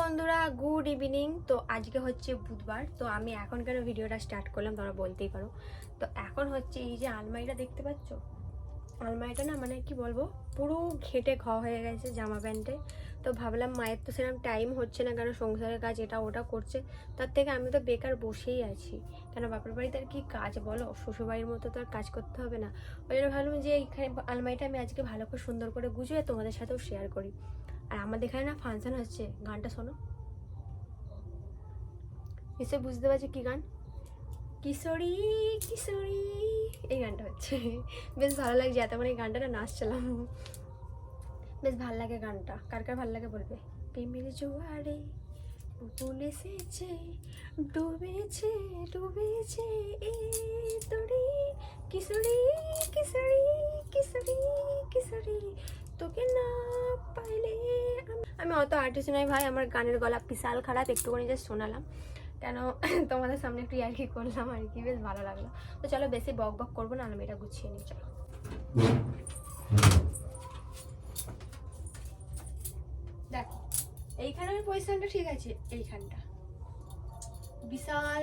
বন্ধুরা good evening তো আজকে হচ্ছে বুধবার, তো আমি এখনকার ভিডিওটা স্টার্ট করলাম, তোমরা বলতেই পারো। তো এখন হচ্ছে এই যে আলমারিটা দেখতে পাচ্ছ? আলমারিটা না মানে কি বলব, পুরো ঘেটে ঘ হয়ে গেছে জামা প্যান্টে। তো ভাবলাম মায়ের তো সেরকম টাইম হচ্ছে না কেন সংসারের কাজ এটা ওটা করছে, তার থেকে আমি তো বেকার বসেই আছি। কেন বাপের বাড়িতে আর কি কাজ বলো? শ্বশুরবাড়ির মতো তো আর কাজ করতে হবে না। ওই জন্য ভাবলাম যে এইখানে আলমারিটা আমি আজকে ভালো করে সুন্দর করে গুছিয়ে তোমাদের সাথেও শেয়ার করি। আর আমাদের এখানে না ফাংশন হচ্ছে, গানটা শোনো। নিশ্চয় বুঝতে পারছ কি গান? কিশোরী কিশোরী, এই গানটা হচ্ছে। বেশ ভালো লাগছে এত মানে এই গানটা না নাচছিলাম। বেশ ভালো লাগে গানটা। কার কার ভালো লাগে বলবে? প্রেমের জোয়ারে পুতুল এসেছে, ডুবেছে ডুবেছে তোরে। কিশোরী কিশোরী কিশোরী তোকে না পাইলে আমি- আমি অত আর্টিস্ট নই ভাই, আমার গানের গলা বিশাল খারাপ, একটুখানি যে শোনালাম। কেন তোমাদের সামনে একটু ইয়ার্কি করলাম আর কি, বেশ ভালো লাগল। তো চলো বেশি বক বক করব না, আমি এটা গুছিয়ে নিই, চলো দেখো ঠিক আছে, এইখানটা। বিশাল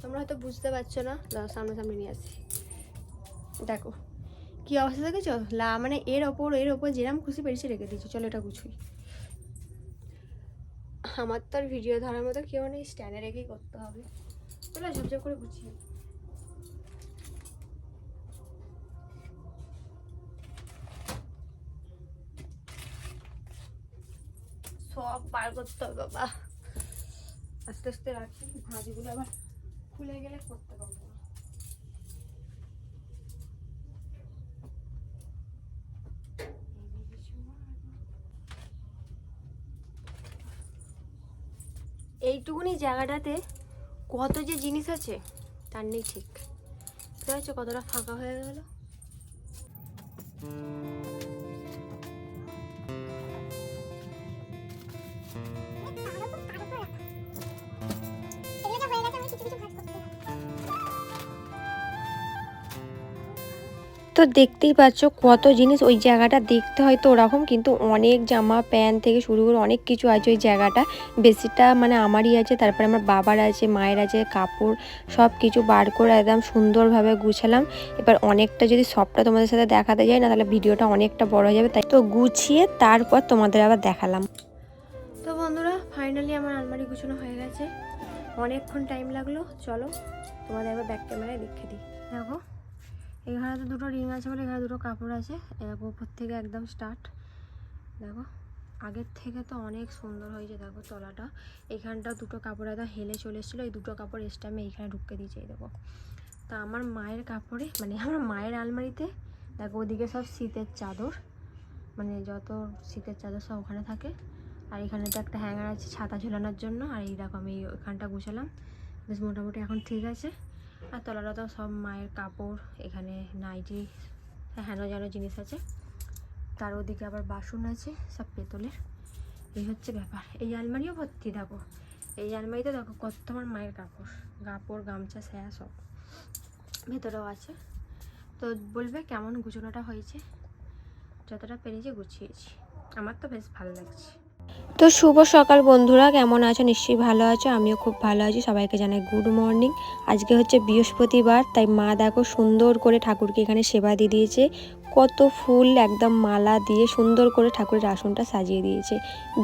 তোমরা হয়তো বুঝতে পারছ না। দাও সামনে সামনে নিয়ে আসছি। দেখো লা মানে এর ওপর এর ওপর খুশি রেখে দিয়েছি। চলো এটা আমার তো আর ভিডিও ধরার মতো কেউ নেই। স্ট্যান্ডে রেখেই করতে হবে। চলো ঝপঝপ করে গুছিয়ে সব বার করতে হবে, বাবা। আস্তে আস্তে রাখি ভাঁজগুলো আবার খুলে গেলে করতে পারব এইটুকুনি জায়গাটাতে কত যে জিনিস আছে, তার নেই ঠিক। বুঝতে কতটা ফাঁকা হয়ে গেল? তো দেখতেই পাচ্ছ কত জিনিস ওই জায়গাটা দেখতে হয়তো ওরকম কিন্তু অনেক জামা প্যান্ট থেকে শুরু করে অনেক কিছু আছে ওই জায়গাটা। বেশিটা মানে আমারই আছে তারপরে আমার বাবার আছে মায়ের আছে কাপড় সব কিছু বার করে একদম সুন্দরভাবে গুছালাম। এবার অনেকটা যদি সবটা তোমাদের সাথে দেখাতে যায় না তাহলে ভিডিওটা অনেকটা বড় হয়ে যাবে তাই তো গুছিয়ে তারপর তোমাদের আবার দেখালাম। তো বন্ধুরা ফাইনালি আমার আলমারি গুছানো হয়ে গেছে। অনেকক্ষণ টাইম লাগল চলো তোমাদের একবার ব্যাক ক্যামেরায় দেখে দিই। দেখো। এখানে তো দুটো রিং আছে বলে এখানে দুটো কাপড় আছে। এরকম উপর থেকে একদম স্টার্ট দেখো, আগের থেকে তো অনেক সুন্দর হয়েছে, দেখো তলাটা। এখানটা দুটো কাপড় একদম হেলে চলে এসেছিল, এই দুটো কাপড় এক্সট্রা আমি এইখানে ঢুকে দিয়েছি দেখো। তা আমার মায়ের কাপড়ে মানে আমার মায়ের আলমারিতে, দেখো ওদিকে সব শীতের চাদর মানে যত শীতের চাদর সব ওখানে থাকে। আর এখানে তো একটা হ্যাঙ্গার আছে ছাতা ঝোলানোর জন্য, আর এই দেখো আমি ওখানটা গুছালাম। বেশ মোটামুটি এখন ঠিক আছে। আর তলাটা সব মায়ের কাপড়, এখানে নাইটি হেন যেন জিনিস আছে। তার ওদিকে আবার বাসন আছে, সব পেতলের। এই হচ্ছে ব্যাপার। এই আলমারিও ভর্তি, দেখো। এই আলমারিতে দেখো কত আমার মায়ের কাপড়। কাপড়, গামছা স্যা সব ভেতরেও আছে। তো বলবে কেমন গুছানোটা হয়েছে? যতটা পেরেছি গুছিয়েছি। আমার তো বেশ ভালো লাগছে। তো শুভ সকাল বন্ধুরা, কেমন আছো? নিশ্চয়ই ভালো আছো, আমিও খুব ভালো আছি। সবাইকে জানাই গুড মর্নিং আজকে হচ্ছে বৃহস্পতিবার, তাই মা দেখো সুন্দর করে ঠাকুরকে এখানে সেবা দিয়ে দিয়েছে। কত ফুল একদম মালা দিয়ে সুন্দর করে ঠাকুরের আসনটা সাজিয়ে দিয়েছে।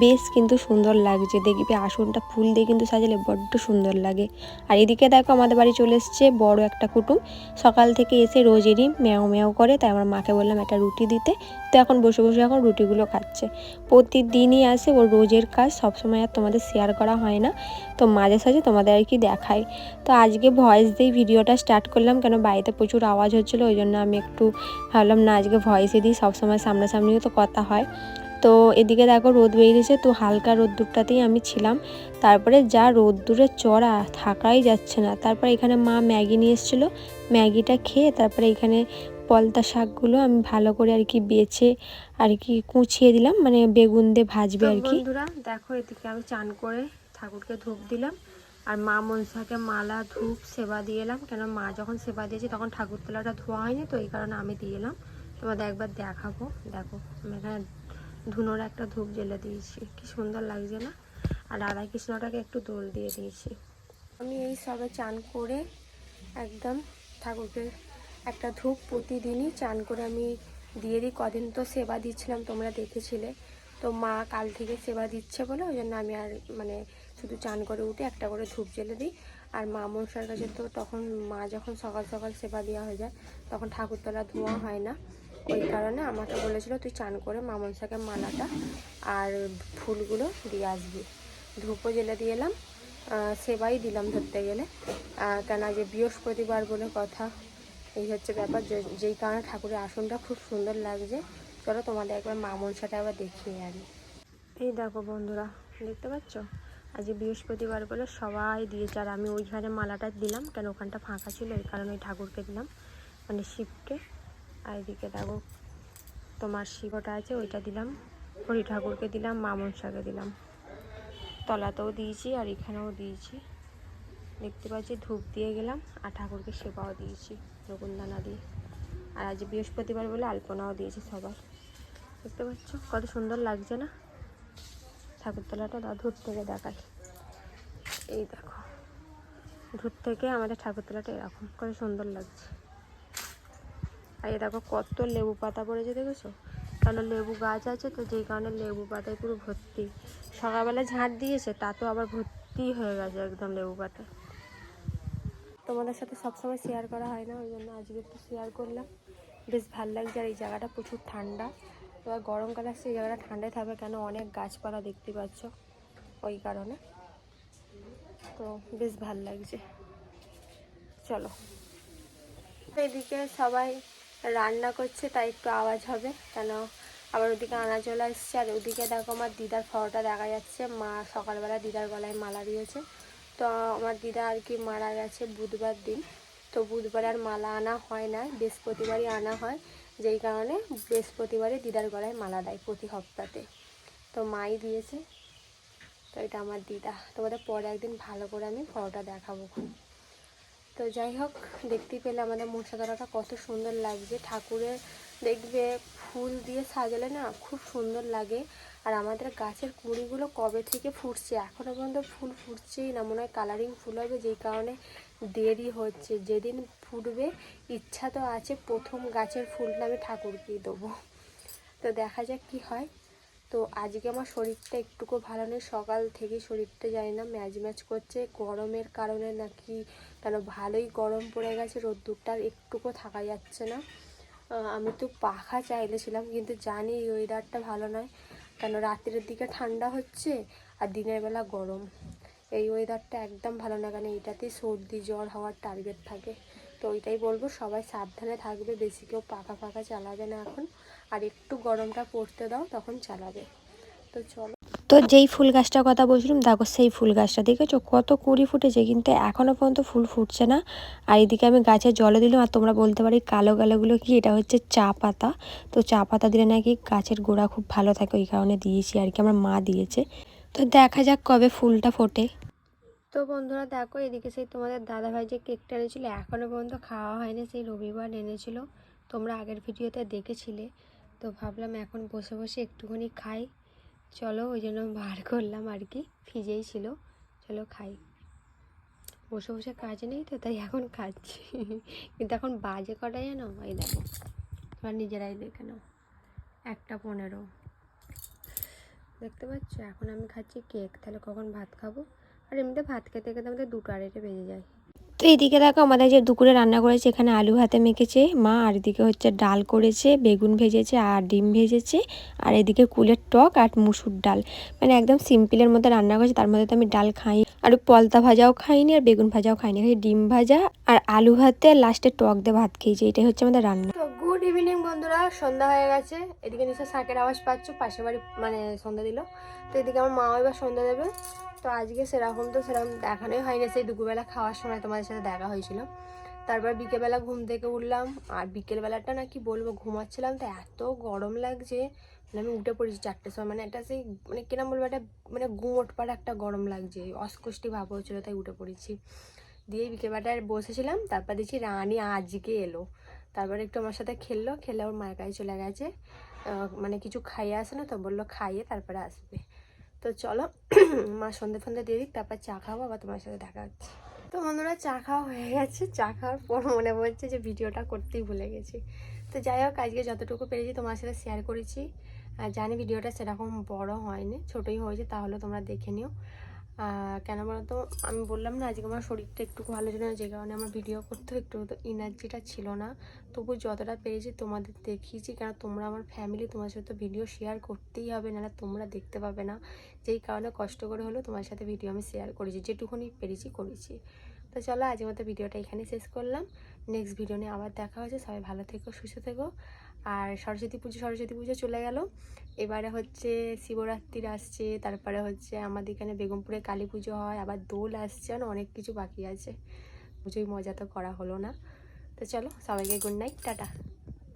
বেশ কিন্তু সুন্দর লাগছে। দেখবে আসনটা ফুল দিয়ে কিন্তু সাজালে বড্ড সুন্দর লাগে। আর এদিকে দেখো আমাদের বাড়ি চলে এসছে বড় একটা কুটুম। সকাল থেকে এসে রোজেরই ম্যাও ম্যাও করে। তাই আমার মাকে বললাম, একটা রুটি দিতে। তো এখন বসে বসে এখন রুটিগুলো খাচ্ছে। প্রতিদিনই আসে ওর রোজের কাজ। সবসময় আর তোমাদের শেয়ার করা হয় না। তো মাঝে সাঝে তোমাদের আর কি দেখাই তো আজকে ভয়েস দিয়ে ভিডিওটা স্টার্ট করলাম। কেন বাড়িতে প্রচুর আওয়াজ হচ্ছিল, ওই জন্য আমি একটু ভাবলাম, না আজকে ভয়েসে দিই সবসময় সামনাসামনিও তো কথা হয়। তো এদিকে দেখো রোদ বেরিয়েছে তো হালকা রোদ্দুরটাতেই আমি ছিলাম। তারপরে যা রোদ্দুরে চড়া থাকাই যাচ্ছে না। তারপরে এখানে মা ম্যাগি নিয়ে এসেছিল ম্যাগিটা খেয়ে তারপরে এখানে পলতা শাকগুলো আমি ভালো করে আর কি বেছে আর কি কুচিয়ে দিলাম মানে বেগুন দিয়ে ভাজবে আর কি। বন্ধুরা দেখো এদিকে আমি চান করে ঠাকুরকে ধূপ দিলাম। আর মা মনসাকে মালা ধূপ সেবা দিয়ে এলাম। কেন মা যখন সেবা দিয়েছে তখন ঠাকুর তোলাটা ধোয়া হয়নি তো এই কারণে আমি দিয়ে এলাম। তোমাদের একবার দেখাবো। দেখো, আমি এখানে ধুনোর একটা ধূপ জ্বেলে দিয়েছি। কি সুন্দর লাগছে না? আর রাধা কৃষ্ণটাকে একটু দোল দিয়ে দিয়েছি। আমি এই সবে চান করে একদম ঠাকুরকে একটা ধূপ প্রতিদিনই চান করে আমি দিয়ে দিই। কদিন তো সেবা দিচ্ছিলাম, তোমরা দেখেছিলে। তো মা কাল থেকে সেবা দিচ্ছে বলে, ওই জন্য আমি আর মানে শুধু চান করে উঠে একটা করে ধূপ জ্বেলে দিই। আর মা মনসার কাছে তো তখন মা যখন সকাল সকাল সেবা দেওয়া হয়ে যায়, তখন ঠাকুরতলা ধোয়া হয় না। ওই কারণে আমাকে বলেছিল, তুই চান করে মা মনসাকে মালাটা আর ফুলগুলো দিয়ে আসবি। ধূপও জ্বেলে দিয়ে এলাম সেবাই দিলাম ধরতে গেলে। কেন যে বৃহস্পতিবার বলে কথা, এই হচ্ছে ব্যাপার। যেই কারণে ঠাকুরের আসনটা খুব সুন্দর লাগছে, চলো তোমাদের একবার মা মনসাটা আবার দেখিয়ে আনি। এই দেখো বন্ধুরা, দেখতে পাচ্ছ? আজ বৃহস্পতিবার বলে সবাই দিয়েছে, আর আমি ওইখানে মালাটা দিলাম, কেন ওখানটা ফাঁকা ছিল, এই কারণে ওই ঠাকুরকে দিলাম মানে শিবকে। আর এদিকে দেখো, তোমার শিবটা আছে, ওইটা দিলাম। হরি ঠাকুরকে দিলাম মা মনসাকে দিলাম। তলাতেও দিয়েছি আর এখানেও দিয়েছি। দেখতে পাচ্ছি ধূপ দিয়ে গেলাম আর ঠাকুরকে সেবাও দিয়েছি রগুনদানা দিয়ে। আর আজ বৃহস্পতিবার বলে আলপনাও দিয়েছি সবার। দেখতে পাচ্ছ, কত সুন্দর লাগছে না? ঠাকুরতলাটা দূর থেকে দেখাই এই দেখো দূর থেকে আমাদের ঠাকুরতলাটা এরকম, কত সুন্দর লাগছে। আর এ দেখো কত লেবু পাতা পড়েছে দেখেছ? কারণ লেবু গাছ আছে তো যেই কারণে লেবু পাতায় পুরো ভর্তি। সকালবেলা ঝাঁট দিয়েছে, তা তো আবার ভর্তি হয়ে গেছে একদম লেবু পাতা তোমাদের সাথে সবসময় শেয়ার করা হয় না, ওই জন্য আজকে একটু শেয়ার করলাম। বেশ ভালো লাগছে আর এই জায়গাটা প্রচুর ঠান্ডা। এবার গরমকাল আসছে এই জায়গাটা ঠান্ডায় থাকবে কেন? অনেক গাছপালা দেখতে পাচ্ছ ওই কারণে। তো বেশ ভালো লাগছে। চলো। এদিকে সবাই রান্না করছে, তাই একটু আওয়াজ হবে। কেন? আবার ওদিকে আনা চলে আসছে। আর ওদিকে দেখো আমার দিদার ফটোটা দেখা যাচ্ছে। মা সকালবেলা দিদার গলায় মালা দিয়েছে। তো আমার দিদা আর কি মারা গেছে বুধবার দিন। তো বুধবার আর মালা আনা হয় না, বৃহস্পতিবারই আনা হয়। যেই কারণে বৃহস্পতিবারে দিদার গলায় মালা দেয় প্রতি সপ্তাহে তো মাই দিয়েছে। তো এটা আমার দিদা। তোমাদের পরে একদিন ভালো করে আমি ফটোটা দেখাবো খুব। তো যাই হোক দেখতেই পেলে আমাদের মশাদারাটা কত সুন্দর লাগছে। ঠাকুরের দেখবে ফুল দিয়ে সাজালে না খুব সুন্দর লাগে। আর আমাদের গাছের কুঁড়িগুলো কবে থেকে ফুটছে? এখনও পর্যন্ত ফুল ফুটছেই না, মনে হয় কালারিং ফুল হবে, যেই কারণে দেরি হচ্ছে। যেদিন ফুটবে, ইচ্ছা তো আছে প্রথম গাছের ফুলটা আমি ঠাকুরকেই দেবো। তো দেখা যাক কি হয়। তো আজকে আমার শরীরটা একটুকু ভালো নেই, সকাল থেকে শরীরটা জানি না ম্যাচ ম্যাচ করছে। গরমের কারণে নাকি কেন? ভালোই গরম পড়ে গেছে, রোদ্দুরটা একটুকু থাকা যাচ্ছে না। আমি তো পাখা চাইলেছিলাম, কিন্তু জানি এই ওয়েদারটা ভালো নয়। কেন? রাত্রের দিকে ঠান্ডা হচ্ছে আর দিনের বেলা গরম। এই ওয়েদারটা একদম ভালো না, কেন? এটাতেই সর্দি, জ্বর হওয়ার টার্গেট থাকে। তো ওইটাই বলব, সবাই সাবধানে থাকবে, বেশি কেউ পাখা ফাঁকা চালাবে না এখন। আর একটু গরমটা পড়তে দাও, তখন চালাবে। তো চলো। তো যেই ফুল গাছটার কথা বলছিলাম, দেখো সেই ফুল গাছটা দেখেছ? কত কুড়ি ফুটেছে, কিন্তু এখনও পর্যন্ত ফুল ফুটছে না। আর এদিকে আমি গাছে জলে দিলাম, আর তোমরা বলতে পারি কালো কালোগুলো কি, এটা হচ্ছে চা পাতা। তো চা পাতা দিলে নাকি গাছের গোড়া খুব ভালো থাকে, ওই কারণে দিয়েছি আর কি, আমার মা দিয়েছে। তো দেখা যাক কবে ফুলটা ফোটে। তো বন্ধুরা দেখো, এদিকে সেই তোমাদের দাদাভাই যে কেকটা এনেছিলো এখনও পর্যন্ত খাওয়া হয়নি, সেই রবিবার এনেছিল। তোমরা আগের ভিডিওতে দেখেছিলে। তো ভাবলাম এখন বসে বসে একটুখানি খাই। চলো ওই জন্য বার করলাম আর কি ফ্রিজেই ছিল। চলো খাই। বসে বসে কাজ নেই তো, তাই এখন খাচ্ছি। কিন্তু এখন বাজে কটা জানো? এই দেখো, তোমরা নিজেরাই দেখে নাও। একটা পনেরো। দেখতে পাচ্ছ? এখন আমি খাচ্ছি কেক, তাহলে কখন ভাত খাব? আর এমনিতে ভাত খেতে খেতে আমাদের দুটো আড়াইটে বেজে যায়। তো এদিকে দেখো আমাদের যে দুপুরে রান্না করেছে, এখানে আলু হাতে মেখেছে মা, আর এদিকে হচ্ছে ডাল করেছে, বেগুন ভেজেছে আর ডিম ভেজেছে, আর এদিকে কুলের টক আর মুসুর ডাল। মানে একদম সিম্পলের মধ্যে রান্না করেছে, তার মধ্যে তো আমি ডাল খাই, আর পলতা ভাজাও খাইনি আর বেগুন ভাজাও খাইনি খাই ডিম ভাজা আর আলু ভাতে লাস্টে টক দিয়ে ভাত খেয়েছি, এটাই হচ্ছে আমাদের রান্না। গুড ইভিনিং বন্ধুরা, সন্ধ্যা হয়ে গেছে, এদিকে নিশ্চয় শাকের আওয়াজ পাচ্ছ, পাশের বাড়ি মানে সন্ধ্যা দিল, তো এদিকে আমার মাও এবার সন্ধ্যা দেবে। তো আজকে সেরকম তো সেরকম দেখানোই হয়নি। সেই দুপুরবেলা খাওয়ার সময় তোমাদের সাথে দেখা হয়েছিল। তারপর বিকেলবেলা ঘুম থেকে উঠলাম। আর বিকেলবেলাটা না কি বলব, ঘুমাচ্ছিলাম তো এত গরম লাগছে। মানে আমি উঠে পড়েছি চারটের সময়। মানে একটা সেই মানে কিরম বলব, একটা মানে গুমোট পাড়া একটা গরম লাগছে। অস্কষ্টি ভাব হচ্ছিল তাই উঠে পড়েছি। দিয়ে বিকেলবেলাটায় বসেছিলাম, তারপর দেখছি রানী আজকে এলো। তারপরে একটু আমার সাথে খেললো, খেলে ওর মায়ের কাছে চলে গেছে। মানে কিছু খাইয়ে আসে না তো, বলল খাইয়ে তারপরে আসবে। তো চলো, মা সন্ধে ফন্ধে দিয়ে দিক, তারপর চা খাব, আবার তোমার সাথে দেখা হচ্ছে। তো বন্ধুরা, চা খাওয়া হয়ে গেছে। চা খাওয়ার পর মনে পড়ছে যে ভিডিওটা করতেই ভুলে গেছি। তো যাই হোক, আজকে যতটুকু পেরেছি তোমার সাথে শেয়ার করেছি। জানি ভিডিওটা সেরকম বড় হয়নি, ছোটোই হয়েছে, তাহলে তোমরা দেখে নিও। কেন বলো তো আমি বললাম না, আজকে আমার শরীরটা একটু ভালো ছিল না, যে কারণে আমার ভিডিও করতেও একটু এনার্জিটা ছিল না। তবু যতটা পেরেছি তোমাদের দেখিয়েছি, কেন তোমরা আমার ফ্যামিলি তোমার সাথে ভিডিও শেয়ার করতেই হবে, নাহলে তোমরা দেখতে পাবে না। যেই কারণে কষ্ট করে হলেও তোমার সাথে ভিডিও আমি শেয়ার করেছি, যেটুকুনি পেরেছি করেছি। তো চলো, আজকের মতো ভিডিওটা এখানেই শেষ করলাম। নেক্সট ভিডিও নিয়ে আবার দেখা হয়েছে সবাই ভালো থেকো, সুস্থ থেকো। আর সরস্বতী পুজো সরস্বতী পুজো চলে গেল। এবারে হচ্ছে শিবরাত্রির আসছে, তারপরে হচ্ছে আমাদের এখানে বেগমপুরে কালী পুজো হয়, আবার দোল আসছে, আর অনেক কিছু বাকি আছে। পুজোই মজা তো করা হলো না। তো চলো, সবাইকে গুড নাইট টাটা।